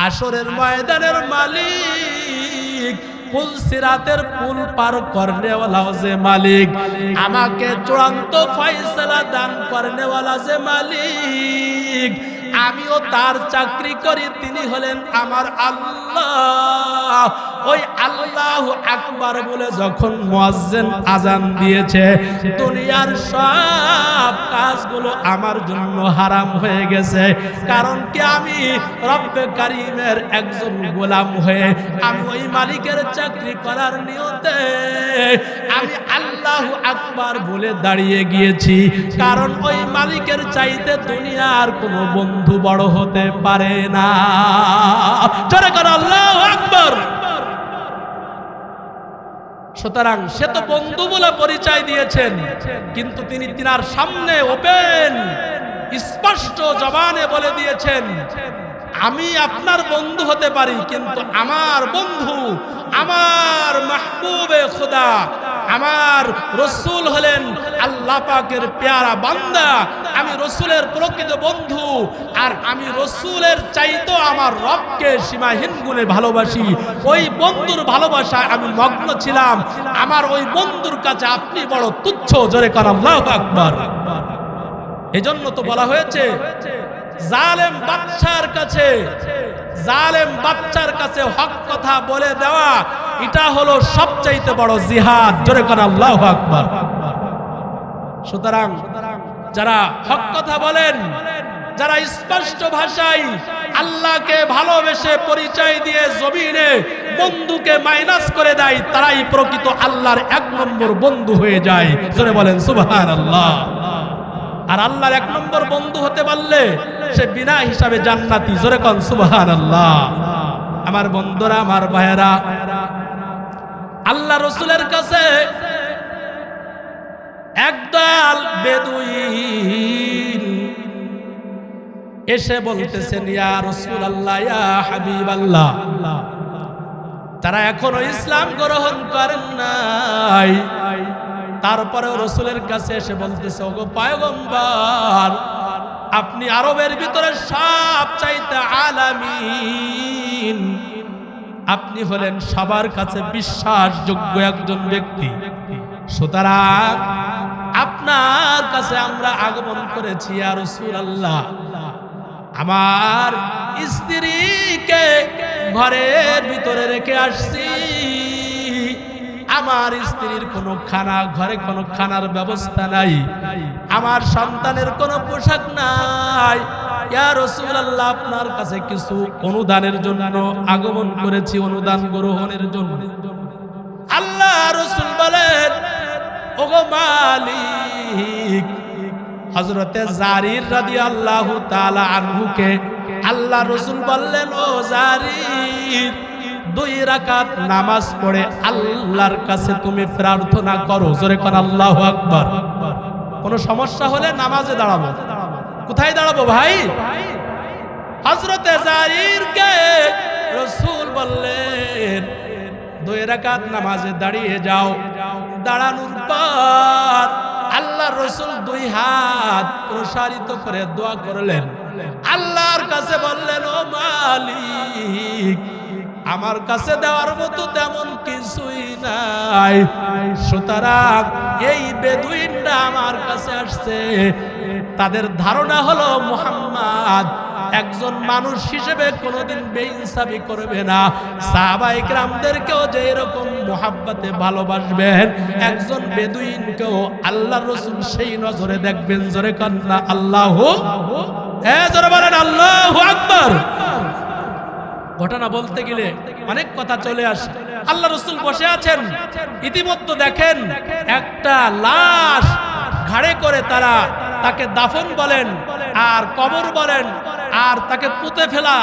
হাসরের ময়দানের মালিক পুল সিরাতের পুল পার করনেওয়ালাও যে মালিক, আমাকে চূড়ান্ত ফয়সালা দান করনেওয়ালা যে মালিক, আমিও তার চাকরি করি, তিনি হলেন আমার আল্লাহ। ওই আল্লাহ আকবার বলে যখন মুয়াজ্জিন আজান দিয়েছে, দুনিয়ার সব কাজগুলো আমার জন্য হারাম হয়ে গেছে। কারণ কি আমি রব্বে কারিমের একজন গোলাম হয়ে আমি ওই মালিকের চাকরি করার নিয়তে আমি আল্লাহ আকবার বলে দাঁড়িয়ে গিয়েছি। কারণ ওই মালিকের চাইতে দুনিয়ার কোনো বন্ধু বড় হতে পারে না। জোরে কর আল্লাহ আকবার। সুতরাং সে তো বন্ধু বলে পরিচয় দিয়েছেন। কিন্তু তিনি তিনার সামনে ওপেন, স্পষ্ট জবানে বলে দিয়েছেন, আমি আপনার বন্ধু হতে পারি, কিন্তু আমার বন্ধু, আমার মাহবুবে খোদা, আমার রসুল হলেন আল্লাহ পাকের পেয়ারা বান্দা। আমি রসুলের প্রকৃত বন্ধু, আর আমি রসুলের চাইতো আমার রবকে সীমাহীন গুণে ভালোবাসি। ওই বন্ধুর ভালোবাসায় আমি মগ্ন ছিলাম। আমার ওই বন্ধুর কাছে আপনি বড় তুচ্ছ জোরে কর আল্লাহ আকবার। এজন্য তো বলা হয়েছে, জালেম বাচ্চার কাছে জালেম বাচ্চার কাছে হক কথা বলে দেওয়া, এটা হলো সবচাইতে বড় জিহাদ। জোরে কোন আল্লাহ আকবার। সুতরাং যারা হক কথা বলেন, যারা স্পষ্ট ভাষায় আল্লাহকে ভালোবেসে পরিচয় দিয়ে জমিনে বন্ধুকে মাইনাস করে দেয়, তারাই প্রকৃত আল্লাহর এক নম্বর বন্ধু হয়ে যায়। জোরে বলেন সুবহান আল্লাহ আর আল্লাহর এক নম্বর বন্ধু হতে পারলে সে বিনা হিসাবে জান্নাতি। জোরে কন সুবহান আল্লাহ আমার বন্ধুরা, আমার ভাইয়েরা, আল্লাহ রসুলের কাছে একদল বেদুইন এসে বলতেছেন, ইয়া রসুল আল্লাহ ইয়া হাবিব আল্লাহ তারা এখনও ইসলাম গ্রহণ করেন নাই, তারপরেও রসুলের কাছে এসে বলতেছে, ওগো পায়গম্বর আপনি আরবের ভিতরে সব চাইতে আলামিন। আপনি হলেন সবার কাছে বিশ্বাসযোগ্য একজন ব্যক্তি। সুতরাং আপনার কাছে আমরা আগমন করেছি আর আল্লাহ আমার স্ত্রীকে ঘরের ভিতরে রেখে আসছি। আমার স্ত্রীর কোনো খানা, ঘরে কোনো খানার ব্যবস্থা নাই। আমার সন্তানের কোনো পোশাক নাই। আপনার কাছে কিছু অনুদানের জন্য আগমন করেছি, অনুদান গ্রহণের জন্য। আল্লাহ রসুল বলেন হজরতে জারির রাদি আল্লাহ তালা আনহুকে আল্লাহ রসুল বললেন, ও জারির দুই রাকাত নামাজ পড়ে আল্লাহর কাছে তুমি প্রার্থনা করো। জোরে কর, আল্লাহ আকবার। কোনো সমস্যা হলে নামাজে দাঁড়াবো। কোথায় দাঁড়াবো ভাই? হজরতে জারিরকে রসুল বললেন, দুই রাকাত নামাজে দাঁড়িয়ে যাও। দাঁড়ানোর পর আল্লাহ রসুল দুই হাত প্রসারিত করে দোয়া করলেন। আল্লাহর কাছে বললেন, ও মালিক আমার কাছে দেওয়ার মতো তেমন কিছুই নাই। সুতরাং এই বেদুইনরা আমার কাছে আসছে। তাদের ধারণা হলো মুহাম্মদ একজন মানুষ হিসেবে কোনোদিন বেইনসাফি করবে না। সাহাবাই গ্রামদেরকেও যে এরকম মোহাব্বতে ভালোবাসবেন, একজন বেদুইনকেও আল্লাহ রসুল সেই নজরে দেখবেন। জোরে কান্না আল্লাহ হ্যাঁ জোরে বলেন, আল্লাহ আকবর। ঘটনা বলতে গেলে অনেক কথা চলে আসে। আল্লাহ রসুল বসে আছেন, ইতিমধ্যে দেখেন একটা লাশ ঘাড়ে করে তারা তাকে দাফন বলেন, আর কবর বলেন, আর তাকে পুঁতে ফেলা।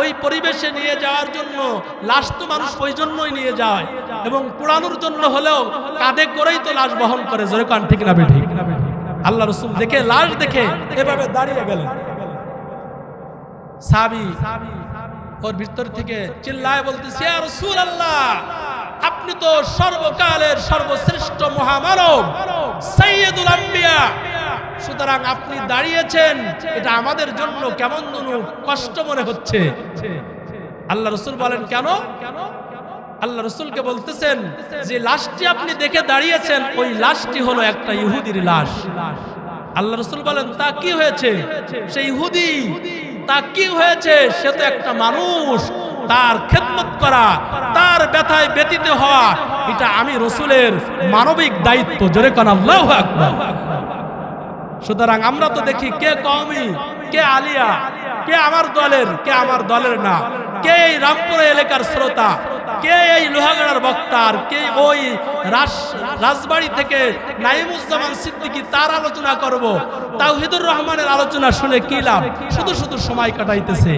ওই পরিবেশে নিয়ে যাওয়ার জন্য লাশ তো মানুষ ওই জন্যই নিয়ে যায়, এবং পোড়ানোর জন্য হলেও কাঁধে করেই তো লাশ বহন করে। জোরে কান, ঠিক না ঠিক? আল্লাহ রসুল দেখে, লাশ দেখে এভাবে দাঁড়িয়ে গেলেন। সাবি ওর ভিতর থেকে চিল্লায় বলতেছে আর রসুল আল্লাহ আপনি তো সর্বকালের সর্বশ্রেষ্ঠ মহামানব সৈয়দুল আম্বিয়া। সুতরাং আপনি দাঁড়িয়েছেন, এটা আমাদের জন্য কেমন যেন কষ্ট মনে হচ্ছে। আল্লাহ রসুল বলেন, কেন? আল্লাহ রসুলকে বলতেছেন, যে লাশটি আপনি দেখে দাঁড়িয়েছেন, ওই লাশটি হলো একটা ইহুদির লাশ। আল্লাহ রসুল বলেন, তা কি হয়েছে? সেই ইহুদি তা কি হয়েছে? সে তো একটা মানুষ। তার খেদমত করা, তার ব্যথায় ব্যতীত হওয়া, এটা আমি রসুলের মানবিক দায়িত্ব। জোরে কান সুতরাং আমরা তো দেখি কে কওমি, কে আলিয়া কে আমার দলের, কে আমার দলের না? কে এই রামপুরা এলাকার শ্রোতা? কে এই লোহাগড়ার বক্তার? কে ওই রাজবাড়ি থেকে নাইমুজ্জামান সিদ্দিকি তার আলোচনা করব? তাওহিদুর রহমানের আলোচনা শুনে কি লাভ? শুধু শুধু সময় কাটাইতেছে।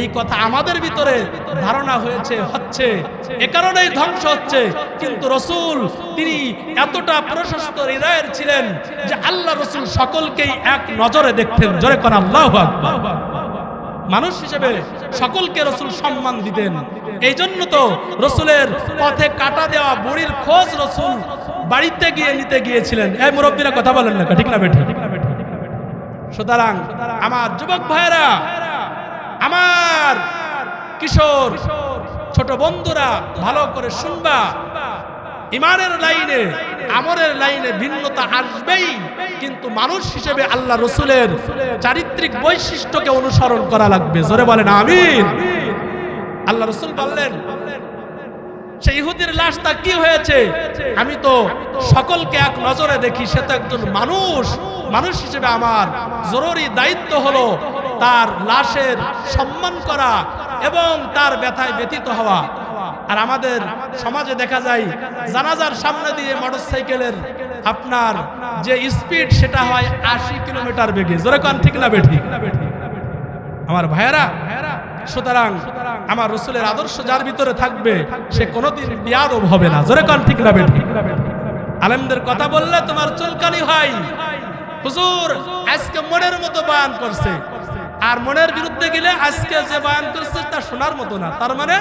এই কথা আমাদের ভিতরে ধারণা হয়েছে, হচ্ছে। এ কারণেই ধ্বংস হচ্ছে। কিন্তু রসুল, তিনি এতটা প্রশস্ত হৃদয়ের ছিলেন যে আল্লাহ রসুল সকলকেই এক নজরে দেখতেন। জোরে করা আল্লাহ মানুষ হিসেবে সকলকে রসুল সম্মান দিতেন। এই জন্য তো রসুলের পথে কাটা দেওয়া বুড়ির খোঁজ রসুল বাড়িতে গিয়ে নিতে গিয়েছিলেন। এই মুরব্বীরা কথা বলেন না, ঠিক না বেঠে? সুতরাং আমার যুবক ভাইয়েরা, আমার কিশোর ছোট বন্ধুরা, ভালো করে শুনবা। ইমানের লাইনে, আমরের লাইনে ভিন্নতা আসবেই, কিন্তু মানুষ হিসেবে আল্লাহ রসুলের চারিত্রিক বৈশিষ্ট্যকে অনুসরণ করা লাগবে। জোরে বলেন, আমিন। আল্লাহ রসুল বললেন সেই ইহুদির লাশটা কি হয়েছে? আমি তো সকলকে এক নজরে দেখি, সে তো একজন মানুষ। মানুষ হিসেবে আমার জরুরি দায়িত্ব হলো তার লাশের সম্মান করা এবং তার ব্যথায় ব্যতীত হওয়া। আর আমাদের সমাজে দেখা যায় জানাজার সামনে দিয়ে মোটরসাইকেলের আপনার যে স্পিড সেটা হয় আশি কিলোমিটার বেগে। জোরে কান ঠিক না বেঠি আমার ভাইয়েরা সুতরাং আমার রসুলের আদর্শ যার ভিতরে থাকবে সে কোনোদিন বিয়াদব হবে না। জোরে কান ঠিক না বেঠি আলেমদের কথা বললে তোমার চুলকানি হয়। হুজুর আজকে মনের মতো বয়ান করছে। আর মনের বিরুদ্ধে গেলে আজকে যে বয়ান করছে তা শোনার মতো না। তার মানে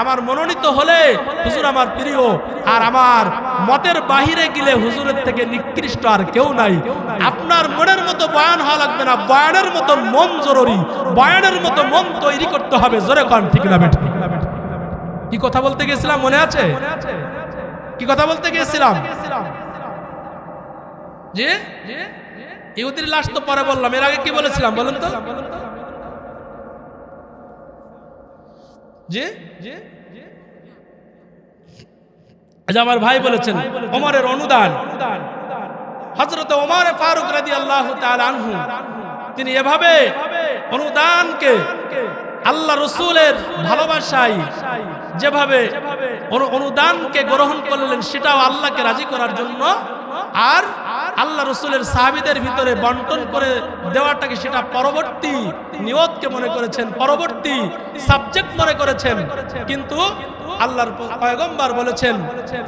আমার মনোনীত হলে হুজুর আমার প্রিয়, আর আমার মতের বাহিরে গেলে হুজুরের থেকে নিকৃষ্ট আর কেউ নাই। আপনার মনের মতো বয়ান হওয়া লাগবে না। বয়ানের মতো মন জরুরি। বয়ানের মতো মন তৈরি করতে হবে। জোরে কন, ঠিক না বেঠি? কি কথা বলতে গেছিলাম, মনে আছে? কি কথা বলতে গিয়েছিলাম যে ইহুদির লাশ তো পরে বললাম। এর আগে কি বলেছিলাম বলুন তো? যে আমার ভাই বলেছেন, ওমরের অনুদান। হজরত ওমর ফারুক রাদি আল্লাহ তিনি এভাবে অনুদানকে আল্লাহ রসুলের ভালোবাসায় যেভাবে অনুদানকে গ্রহণ করলেন, সেটাও আল্লাহকে রাজি করার জন্য আর আল্লাহ রসুলের সাহাবিদের ভিতরে বন্টন করে দেওয়াটাকে সেটা পরবর্তী নিয়তকে মনে করেছেন, পরবর্তী সাবজেক্ট মনে করেছেন। কিন্তু আল্লাহর পয়গম্বর বলেছেন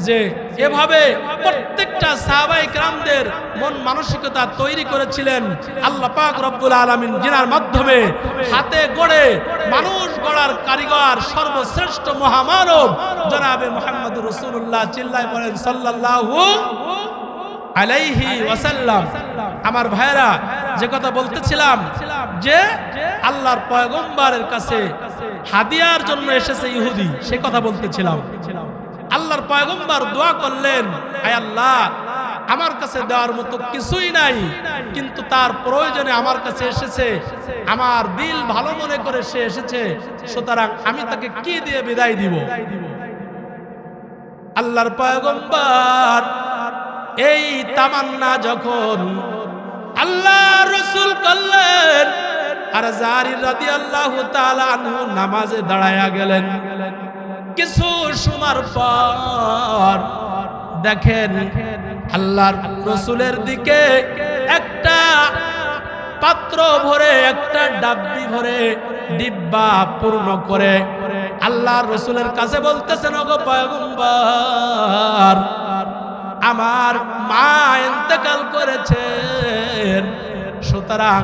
যে এভাবে প্রত্যেকটা সাহাবাই গ্রামদের মন মানসিকতা তৈরি করেছিলেন আল্লাহ পাক রব্বুল আলামিন জিনার মাধ্যমে হাতে গড়ে মানুষ গড়ার কারিগর, সর্বশ্রেষ্ঠ মহামানব জনাবে মোহাম্মদ রসুল্লাহ চিল্লায় বলেন সাল্লাল্লাহু আলাইহি ওয়াসাল্লাম। আমার ভাইরা যে কথা বলতেছিলাম, যে আল্লাহর পয়গম্বরের কাছে হাদিয়ার জন্য এসেছে ইহুদি, সে কথা বলতেছিলাম। আল্লাহর পয়গম্বর দোয়া করলেন, আয় আল্লাহ, আমার কাছে দেওয়ার মতো কিছুই নাই, কিন্তু তার প্রয়োজনে আমার কাছে এসেছে, আমার দিল ভালো মনে করে সে এসেছে, সুতরাং আমি তাকে কি দিয়ে বিদায় দিব? আল্লাহর পয়গম্বর এই তামান্না যখন আল্লাহ রসুল করলেন, আর জারি রাদি আল্লাহ নামাজে দাঁড়ায়া গেলেন। কিছু সময় পর দেখেন আল্লাহর রসুলের দিকে একটা পাত্র ভরে, একটা ডাব্বি ভরে ডিব্বা পূর্ণ করে আল্লাহর রসুলের কাছে বলতেছেন, ওগো পয়গম্বর আমার মা ইন্তেকাল করেছেন। সুতরাং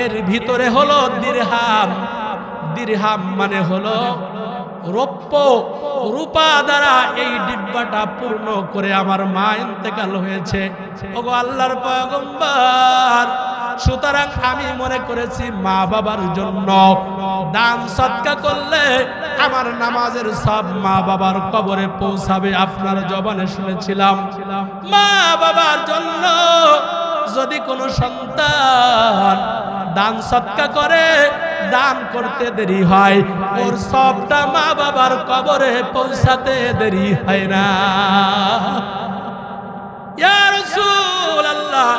এর ভিতরে হলো দিরহাম। দিরহাম মানে হলো রৌপ্য রূপা দ্বারা এই ডিব্বাটা পূর্ণ করে আমার মা ইন্তেকাল হয়েছে। ওগো আল্লাহর পয়গম্বর সুতরাং আমি মনে করেছি মা বাবার জন্য দান সৎকা করলে আমার নামাজের সব মা বাবার কবরে পৌঁছাবে আপনার জবানে শুনেছিলাম। মা বাবার জন্য যদি কোনো সন্তান দান সৎকা করে, দান করতে দেরি হয়, ওর সবটা মা বাবার কবরে পৌঁছাতে দেরি হয় না। ইয়া রাসূলুল্লাহ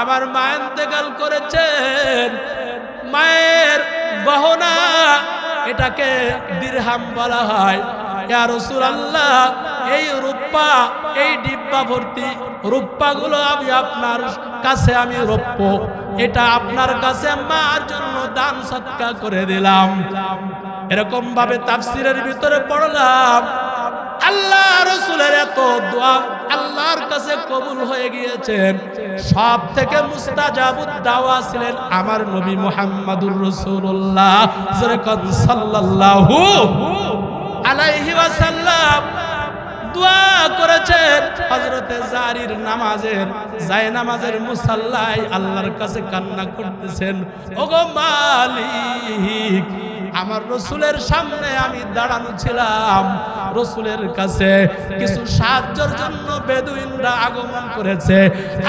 আমার মা ইন্তেকাল করেছেন। মায়ের গহনা এটাকে দিরহাম বলা হয়। ইয়া রাসূলুল্লাহ, এই রূপা, এই ডিব্বা ভর্তি রূপাগুলো আমি আপনার কাছে আমি রপ্য এটা আপনার কাছে মার জন্য দান সৎকার করে দিলাম। এরকম ভাবে তাফসিরের ভিতরে পড়লাম। আল্লাহ রসুলের এত দোয়া আল্লাহর কাছে কবুল হয়ে গিয়েছেন। সব থেকে মুস্তাজাবুদ দাওয়া ছিলেন আমার নবী মুহাম্মাদুর রাসূলুল্লাহ। যেরকম সাল্লাল্লাহু আলাইহি ওয়াসাল্লাম দোয়া করেছেন নামাজের যায় নামাজের মুসাল্লায় আল্লাহর কাছে কান্না করতেছেন। ওগো মালিক আমার রসুলের সামনে আমি দাঁড়ানো ছিলাম। রসুলের কাছে কিছু সাহায্যের জন্য বেদুইনরা আগমন করেছে।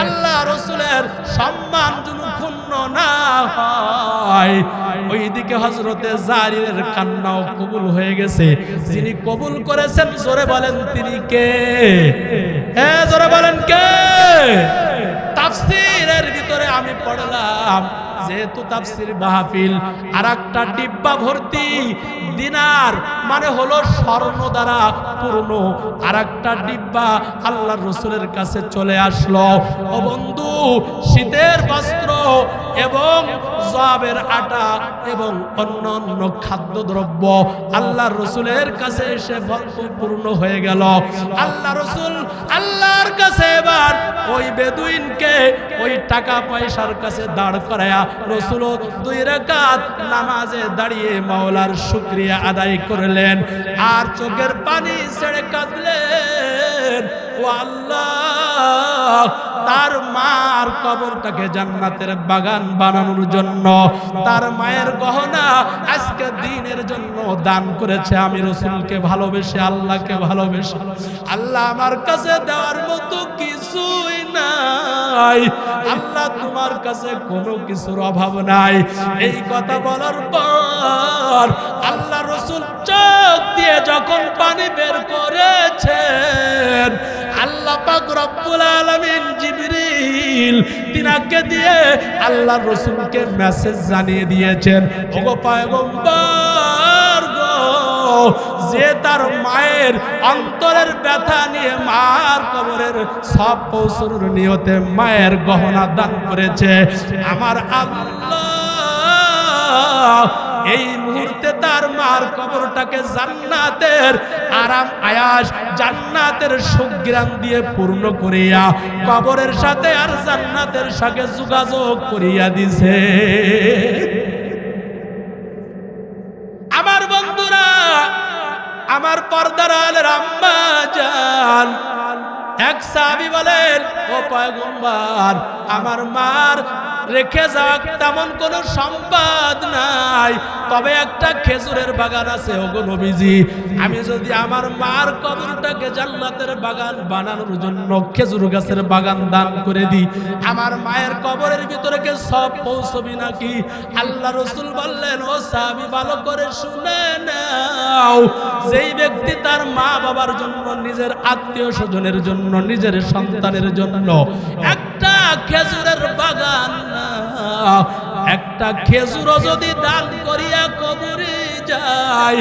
আল্লাহ রসুলের সম্মান যেন ক্ষুণ্ণ না হয়। ওইদিকে হজরতে জারির কান্নাও কবুল হয়ে গেছে। যিনি কবুল করেছেন, জোরে বলেন তিনি কে? হ্যাঁ জোরে বলেন কে? তাফসিরের ভিতরে আমি পড়লাম। যেহেতু তাফসির মাহফিল আর একটা ডিব্বা ভর্তি দিনার মানে হলো স্বর্ণ দ্বারা পূর্ণ। আর একটা ডিব্বা আল্লাহর রসুলের কাছে চলে আসলো। ও বন্ধু, শীতের বস্ত্র এবং জবের আটা এবং অন্য অন্য খাদ্যদ্রব্য আল্লাহর রসুলের কাছে এসে পূর্ণ হয়ে গেল। আল্লাহ রসুল আল্লাহর কাছে এবার ওই বেদুইনকে ওই টাকা পয়সার কাছে দাঁড় করায়া রসুল দুই রাকাত নামাজে দাঁড়িয়ে মাওলার শুক্রিয়া আদায় করলেন। আর চোখের পানি ছেড়ে কাঁদলেন। ও আল্লাহ তার মার কবরটাকে জান্নাতের বাগান বানানোর জন্য, তার মায়ের গহনা আজকে দিনের জন্য দান করেছে। আমি রসুলকে ভালোবেসে, আল্লাহকে ভালোবেসে। আল্লাহ আমার কাছে দেওয়ার মতো কিছুই নাই। আল্লাহ তোমার কাছে কোনো কিছুর অভাব নাই। এই কথা বলার পর আল্লাহ রসুল চোখ দিয়ে যখন পানি বের করেছেন আল্লাহ পাক রব্বুল আলামিন জিবরিল তিনাকে দিয়ে আল্লাহ রসুলকে মেসেজ জানিয়ে দিয়েছেন, ওগো পয়গম্বর যে তার মায়ের অন্তরের ব্যথা নিয়ে মার কবরের সব পৌঁছানোর নিয়তে মায়ের গহনা দান করেছে। আমার আল্লাহ এই তার মার কবরটাকে জান্নাতের আরাম, আয়াস, জান্নাতের সুগ্রাম দিয়ে পূর্ণ করিয়া কবরের সাথে আর জান্নাতের সাথে যোগাযোগ করিয়া দিছে। আমার বন্ধুরা, আমার পর্দার আলের আম্মা জান, এক সাহাবি বলেন, ও পয়গম্বর, আমার মার রেখে যাক, তেমন কোন সম্পাদ নাই। তবে একটা খেজুরের বাগান আছে, ওগো নবীজি। আমি যদি আমার মার কবরটাকে জান্নাতের বাগান বানানোর জন্য খেজুর গাছের বাগান দান করে দিই, আমার মায়ের কবরের ভিতরে কে সব পৌঁছবি নাকি? আল্লাহ রসুল বললেন, ও সাহাবি, ভালো করে শুনে নাও। যেই ব্যক্তি তার মা বাবার জন্য, নিজের আত্মীয় স্বজনের জন্য, নিজের সন্তানের জন্য একটা খেজুরের বাগান একটা খেজুরও যদি দান করিয়া কবরে যায়,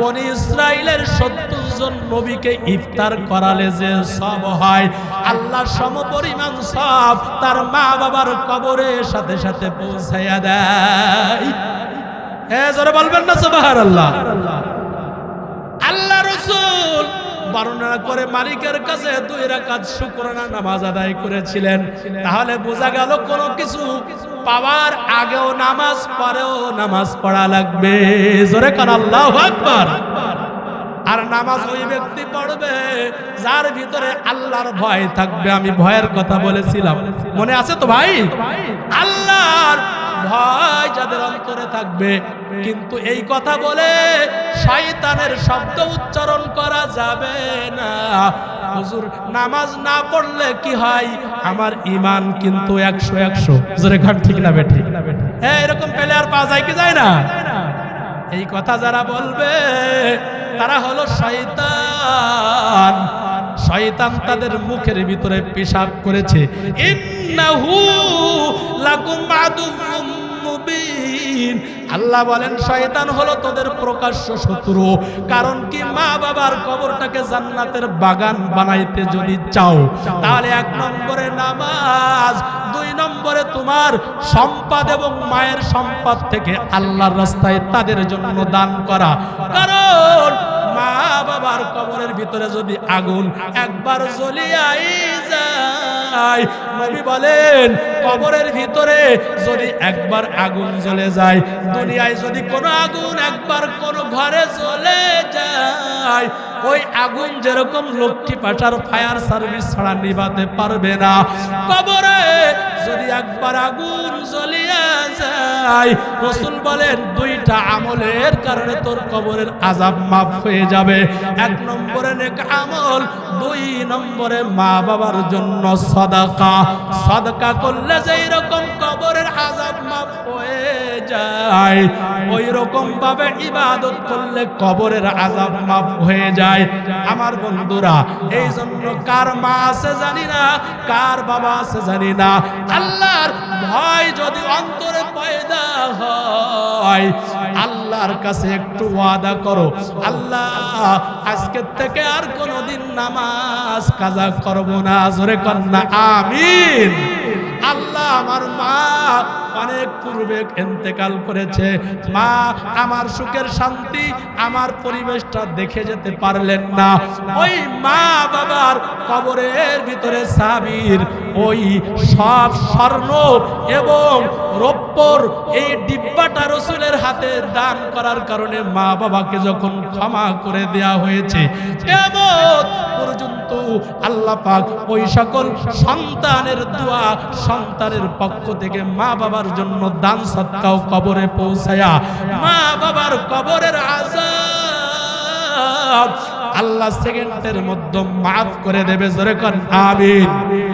বনি ইসরায়েলের সত্তর জন নবীকে ইফতার করালে যে সব হয়, আল্লাহ সমপরিমাণ সব তার মা বাবার কবরের সাথে সাথে পৌঁছাইয়া দেয়। হ্যাঁ জোরে বলবেন না সুবাহার আল্লাহ আল্লাহ রসুল বর্ণনা করে মালিকের কাছে দুই রাকাত শুকরানা নামাজ আদায় করেছিলেন। তাহলে বোঝা গেল কোনো কিছু পাওয়ার আগেও নামাজ, পরেও নামাজ পড়া লাগবে। জোরে কার আল্লাহ আকবার। আর নামাজ ওই ব্যক্তি পড়বে যার ভিতরে আল্লাহর ভয় থাকবে, আমি ভয়ের কথা বলেছিলাম। মনে আছে তো ভাই? আল্লাহর ভয় যাদের অন্তরে থাকবে। কিন্তু এই কথা বলে শয়তান শব্দ উচ্চারণ করা যাবে না। হুজুর, নামাজ না পড়লে কি হয়? আমার ইমান কিন্তু একশো একশো। জোরে ঘর ঠিক না বেঠি? হ্যাঁ এরকম পেলে আর পাওয়া যায় কি যায় না? এই কথা যারা বলবে, তারা হলো শয়তান। শয়তান তাদের মুখের ভিতরে পেশাব করেছে। ইন্নাহু লাকুম আদুউম আল্লাহ বলেন, শয়তান হলো তোদের প্রকাশ্য শত্রু। কারণ কি? মা বাবার কবরটাকে জান্নাতের বাগান বানাইতে যদি চাও, তাহলে এক নম্বরে নামাজ, দুই নম্বরে তোমার সম্পদ এবং মায়ের সম্পদ থেকে আল্লাহর রাস্তায় তাদের জন্য দান করা। কারণ মা বাবার কবরের ভিতরে যদি আগুন একবার জ্বলিয়াই যায় নবী বলেন, কবরের ভিতরে যদি একবার আগুন জ্বলে যায়, দুনিয়ায় যদি কোনো আগুন একবার কোনো ঘরে জ্বলে যায়, ওই আগুন যেরকম লক্ষ্মী পাঠার ফায়ার সার্ভিস ছাড়া নিবাতে পারবে না। কবরে যদি একবার আগুন রসুল বলেন, দুইটা আমলের কারণে তোর কবরের আজাব মাফ হয়ে যাবে। এক নম্বরে নেক আমল, দুই নম্বরে মা বাবার জন্য সদাকা। সদকা করলে যেই রকম কবরের আজাব মাফ হয়ে যায় ওই রকম ভাবে ইবাদত করলে কবরের আজাব মাফ হয়ে যায়। আমার বন্ধুরা এই জন্য কার মা আছে জানি না, কার বাবা আছে জানি না। আল্লাহর ভয় যদি অন্তরে পয়দা হয়, আল্লাহর কাছে একটু ওয়াদা করো, আল্লাহ, আজকে থেকে আর কোনোদিন নামাজ কাজা করব না, জোরে কন্যা আমিন। আল্লাহ আমার মা অনেক পূর্বে এন্তেকাল করেছে। মা, আমার সুখের শান্তি, আমার পরিবেশটা দেখে যেতে পারলেন না। ওই মা বাবার কবরের ভিতরে সাবির ওই সব স্বর্ণ এবং রৌপ্যর এই ডিব্বাটা রসুলের হাতে দান করার কারণে মা বাবাকে যখন ক্ষমা করে দেয়া হয়েছে কেমন পর্যন্ত আল্লাহ পাক ওই সকল সন্তানের দোয়া সন্তানের পক্ষ থেকে মা বাবার জন্য দান সৎকাও কবরে পৌঁছায়া মা বাবার কবরের আজাব আল্লাহ সেকেন্ডের মধ্যে মাফ করে দেবে, জোরে কন, আমিন।